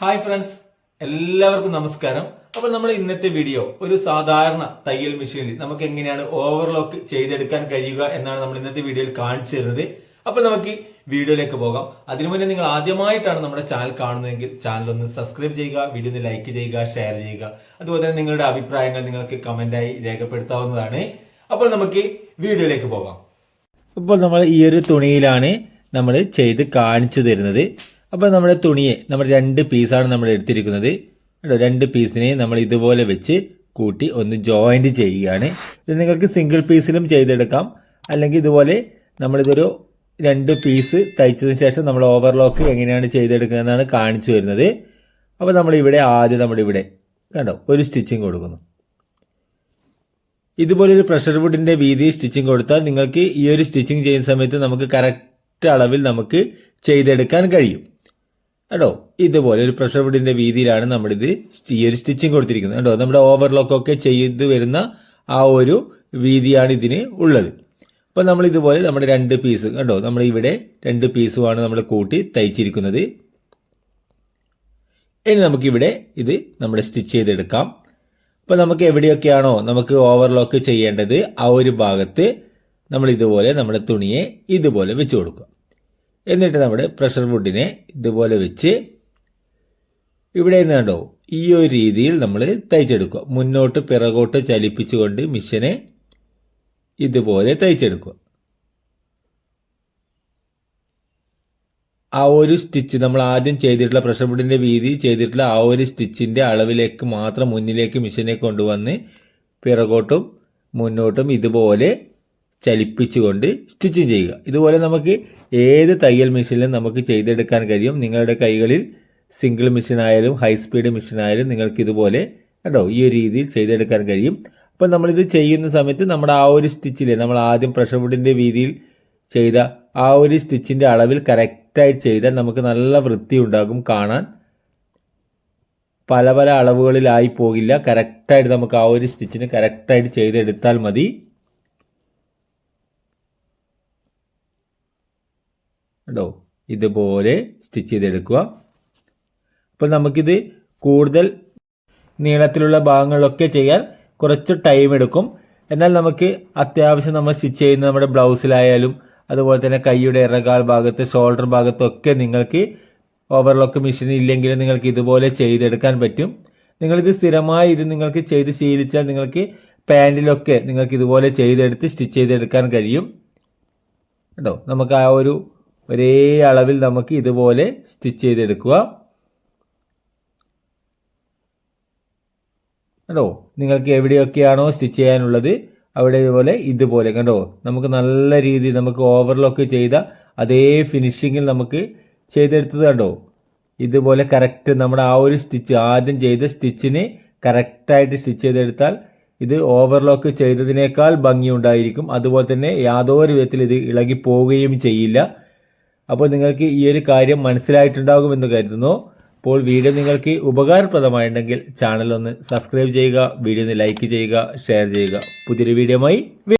Hi friends എല്ലാവർക്കും നമസ്കാരം. അപ്പോൾ നമ്മൾ ഇന്നത്തെ വീഡിയോ ഒരു സാധാരണ തയ്യൽ മെഷീനിൽ നമുക്ക് എങ്ങനെയാണ് ഓവർലോക്ക് ചെയ്തെടുക്കാൻ കഴിയുക എന്നാണ് നമ്മൾ ഇന്നത്തെ വീഡിയോയിൽ കാണിച്ചു തരുന്നത്. അപ്പോൾ നമുക്ക് വീഡിയോയിലേക്ക് പോകാം. അതിനു മുന്നേ നിങ്ങൾ ആദ്യമായിട്ടാണ് നമ്മുടെ ചാനൽ കാണുന്നതെങ്കിൽ ചാനൽ ഒന്ന് സബ്സ്ക്രൈബ് ചെയ്യുക വീഡിയോ ഒന്ന് ലൈക്ക് ചെയ്യുക ഷെയർ ചെയ്യുക. അതുപോലെ തന്നെ നിങ്ങളുടെ അഭിപ്രായങ്ങൾ നിങ്ങൾക്ക് കമന്റായി രേഖപ്പെടുത്താവുന്നതാണ്. അപ്പോൾ നമുക്ക് വീഡിയോയിലേക്ക് പോകാം. ഇപ്പോൾ നമ്മൾ ഈ ഒരു തുണിയിലാണ് നമ്മൾ ചെയ്ത് കാണിച്ചു തരുന്നത്. അപ്പോൾ നമ്മുടെ തുണിയെ നമ്മൾ രണ്ട് പീസാണ് നമ്മൾ എടുത്തിരിക്കുന്നത്. കേട്ടോ രണ്ട് പീസിനെ നമ്മൾ ഇതുപോലെ വെച്ച് കൂട്ടി ഒന്ന് ജോയിന്റ് ചെയ്യുകയാണ്. ഇത് നിങ്ങൾക്ക് സിംഗിൾ പീസിലും ചെയ്തെടുക്കാം. അല്ലെങ്കിൽ ഇതുപോലെ നമ്മളിതൊരു രണ്ട് പീസ് തയ്ച്ചതിന് ശേഷം നമ്മൾ ഓവർലോക്ക് എങ്ങനെയാണ് ചെയ്തെടുക്കുന്നതെന്നാണ് കാണിച്ചു വരുന്നത് അപ്പോൾ നമ്മളിവിടെ ആദ്യം നമ്മളിവിടെ കണ്ടോ ഒരു സ്റ്റിച്ചിങ് കൊടുക്കുന്നു. ഇതുപോലൊരു പ്രഷർ വുഡിന്റെ വീതി സ്റ്റിച്ചിങ് കൊടുത്താൽ നിങ്ങൾക്ക് ഈ ഒരു സ്റ്റിച്ചിങ് ചെയ്യുന്ന സമയത്ത് നമുക്ക് കറക്റ്റ് അളവിൽ നമുക്ക് ചെയ്തെടുക്കാൻ കഴിയും. കേട്ടോ ഇതുപോലെ ഒരു പ്രഷർ വുഡിന്റെ വീതിയിലാണ് നമ്മളിത് ഈ ഒരു സ്റ്റിച്ചിങ് കൊടുത്തിരിക്കുന്നത്. കേട്ടോ നമ്മുടെ ഓവർലോക്കൊക്കെ ചെയ്ത് വരുന്ന ആ ഒരു വീതിയാണ് ഇതിന് ഉള്ളത്. അപ്പോൾ നമ്മൾ ഇതുപോലെ നമ്മുടെ രണ്ട് പീസ് കണ്ടോ? നമ്മൾ ഇവിടെ രണ്ട് പീസുമാണ് നമ്മൾ കൂട്ടി തയ്ച്ചിരിക്കുന്നത്. ഇനി നമുക്കിവിടെ ഇത് നമ്മൾ സ്റ്റിച്ച് ചെയ്തെടുക്കാം. അപ്പോൾ നമുക്ക് എവിടെയൊക്കെയാണോ നമുക്ക് ഓവർലോക്ക് ചെയ്യേണ്ടത് ആ ഒരു ഭാഗത്ത് നമ്മൾ ഇതുപോലെ നമ്മുടെ തുണിയെ ഇതുപോലെ വെച്ച് കൊടുക്കുക. എന്നിട്ട് നമ്മുടെ പ്രഷർ വുഡിനെ ഇതുപോലെ വെച്ച് ഇവിടെ നിന്ന് കണ്ടോ? ഈ ഒരു രീതിയിൽ നമ്മൾ തയ്ച്ചെടുക്കുക. മുന്നോട്ട് പിറകോട്ട് ചലിപ്പിച്ചുകൊണ്ട് മിഷനെ ഇതുപോലെ തയ്ച്ചെടുക്കുക. ആ ഒരു സ്റ്റിച്ച് നമ്മൾ ആദ്യം ചെയ്തിട്ടുള്ള പ്രഷർ വുഡിന്റെ വീതി ചെയ്തിട്ടുള്ള ആ ഒരു സ്റ്റിച്ചിന്റെ അളവിലേക്ക് മാത്രം മുന്നിലേക്ക് മിഷനെ കൊണ്ടുവന്ന് പിറകോട്ടും മുന്നോട്ടും ഇതുപോലെ ചലിപ്പിച്ചുകൊണ്ട് സ്റ്റിച്ചിങ് ചെയ്യുക. ഇതുപോലെ നമുക്ക് ഏത് തയ്യൽ മെഷീനിലും നമുക്ക് ചെയ്തെടുക്കാൻ കഴിയും. നിങ്ങളുടെ കൈകളിൽ സിംഗിൾ മെഷീൻ ആയാലും ഹൈ സ്പീഡ് മെഷീൻ ആയാലും നിങ്ങൾക്ക് ഇതുപോലെ കേട്ടോ ഈ ഒരു രീതിയിൽ ചെയ്തെടുക്കാൻ കഴിയും. അപ്പോൾ നമ്മളിത് ചെയ്യുന്ന സമയത്ത് നമ്മുടെ ആ ഒരു സ്റ്റിച്ചിലെ നമ്മൾ ആദ്യം പ്രഷർ വുഡിന്റെ വീതിയിൽ ചെയ്ത ആ ഒരു സ്റ്റിച്ചിന്റെ അളവിൽ കറക്റ്റായി ചെയ്താൽ നമുക്ക് നല്ല വൃത്തി ഉണ്ടാകും കാണാൻ പല പല അളവുകളിലായി പോകില്ല. കറക്റ്റായിട്ട് നമുക്ക് ആ ഒരു സ്റ്റിച്ചിന് കറക്റ്റായിട്ട് ചെയ്തെടുത്താൽ മതി. കേട്ടോ ഇതുപോലെ സ്റ്റിച്ച് ചെയ്തെടുക്കുക. അപ്പോൾ നമുക്കിത് കൂടുതൽ നീളത്തിലുള്ള ഭാഗങ്ങളിലൊക്കെ ചെയ്യാൻ കുറച്ച് ടൈം എടുക്കും. എന്നാൽ നമുക്ക് അത്യാവശ്യം നമ്മൾ സ്റ്റിച്ച് ചെയ്യുന്ന നമ്മുടെ ബ്ലൗസിലായാലും അതുപോലെ തന്നെ കൈയുടെ ഇറകാൽ ഭാഗത്ത് ഷോൾഡർ ഭാഗത്തൊക്കെ നിങ്ങൾക്ക് ഓവർലോക്ക് മെഷീൻ ഇല്ലെങ്കിലും നിങ്ങൾക്ക് ഇതുപോലെ ചെയ്തെടുക്കാൻ പറ്റും. നിങ്ങളിത് സ്ഥിരമായി ഇത് നിങ്ങൾക്ക് ചെയ്ത് ശീലിച്ചാൽ നിങ്ങൾക്ക് പാന്റിലൊക്കെ നിങ്ങൾക്ക് ഇതുപോലെ ചെയ്തെടുത്ത് സ്റ്റിച്ച് ചെയ്തെടുക്കാൻ കഴിയും. കേട്ടോ നമുക്ക് ആ ഒരു ഒരേ അളവിൽ നമുക്ക് ഇതുപോലെ സ്റ്റിച്ച് ചെയ്തെടുക്കുക. കണ്ടോ? നിങ്ങൾക്ക് എവിടെയൊക്കെയാണോ സ്റ്റിച്ച് ചെയ്യാനുള്ളത് അവിടെ ഇതുപോലെ ഇതുപോലെ. കണ്ടോ? നമുക്ക് നല്ല രീതിയിൽ നമുക്ക് ഓവർലോക്ക് ചെയ്ത അതേ ഫിനിഷിങ്ങിൽ നമുക്ക് ചെയ്തെടുത്തത് കണ്ടോ? ഇതുപോലെ കറക്റ്റ് നമ്മുടെ ആ ഒരു സ്റ്റിച്ച് ആദ്യം ചെയ്ത സ്റ്റിച്ചിന് കറക്റ്റായിട്ട് സ്റ്റിച്ച് ചെയ്തെടുത്താൽ ഇത് ഓവർലോക്ക് ചെയ്തതിനേക്കാൾ ഭംഗിയുണ്ടായിരിക്കും. അതുപോലെ തന്നെ യാതൊരു വിധത്തിൽ ഇത് ഇളകി പോവുകയും ചെയ്യില്ല. അപ്പോൾ നിങ്ങൾക്ക് ഈ ഒരു കാര്യം മനസ്സിലായിട്ടുണ്ടാകുമെന്ന് കരുതുന്നു. അപ്പോൾ വീഡിയോ നിങ്ങൾക്ക് ഉപകാരപ്രദമായിട്ടുണ്ടെങ്കിൽ ചാനൽ ഒന്ന് സബ്സ്ക്രൈബ് ചെയ്യുക വീഡിയോ ഒന്ന് ലൈക്ക് ചെയ്യുക ഷെയർ ചെയ്യുക. പുതിയൊരു വീഡിയോയുമായി